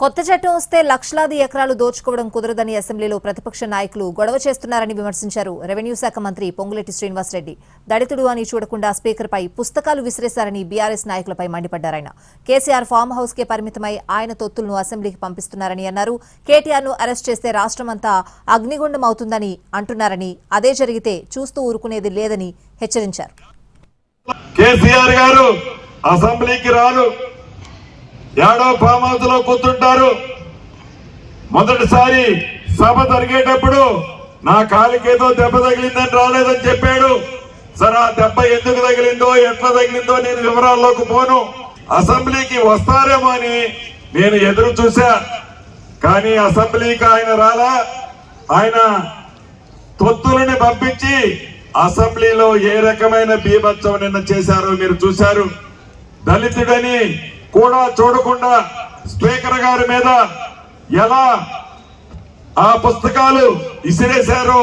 కొత్త చట్టం వస్తే లక్షలాది ఎకరాలు దోచుకోవడం కుదరదని అసెంబ్లీలో ప్రతిపక్ష నాయకులు గొడవ చేస్తున్నారని విమర్శించారు రెవెన్యూ శాఖ మంత్రి పొంగులెట్టి శ్రీనివాసరెడ్డి. దళితుడు అని చూడకుండా స్పీకర్పై పుస్తకాలు విసిరేశారని బీఆర్ఎస్ నాయకులపై మండిపడ్డారాయన కేసీఆర్ ఫామ్ హౌస్కే పరిమితమై ఆయన తొత్తులను అసెంబ్లీకి పంపిస్తున్నారని అన్నారు. కేటీఆర్ను అరెస్ట్ చేస్తే రాష్ట్రమంతా అగ్నిగుండం అవుతుందని అంటున్నారని అదే జరిగితే చూస్తూ ఊరుకునేది లేదని హెచ్చరించారు. కేసీఆర్ గారు అసెంబ్లీకి రారు ఏడో పామాతలో కూర్చుంటారు మొదటిసారి సభ జరిగేటప్పుడు నా కాలికేదో దెబ్బ తగిలిందని రాలేదని చెప్పాడు. సరే ఆ దెబ్బ ఎందుకు తగిలిందో ఎట్లా తగిలిందో నేను వివరాల్లోకి పోను. అసెంబ్లీకి వస్తారేమో అని నేను ఎదురు చూశా. కానీ అసెంబ్లీకి ఆయన రాలా. ఆయన తొత్తులని పంపించి అసెంబ్లీలో ఏ రకమైన బీభత్సం నిన్న చేశారో మీరు చూశారు. దళితుడని కూడా చూడకుండా స్పీకర్ గారి మీద ఎలా ఆ పుస్తకాలు ఇసిరేశారో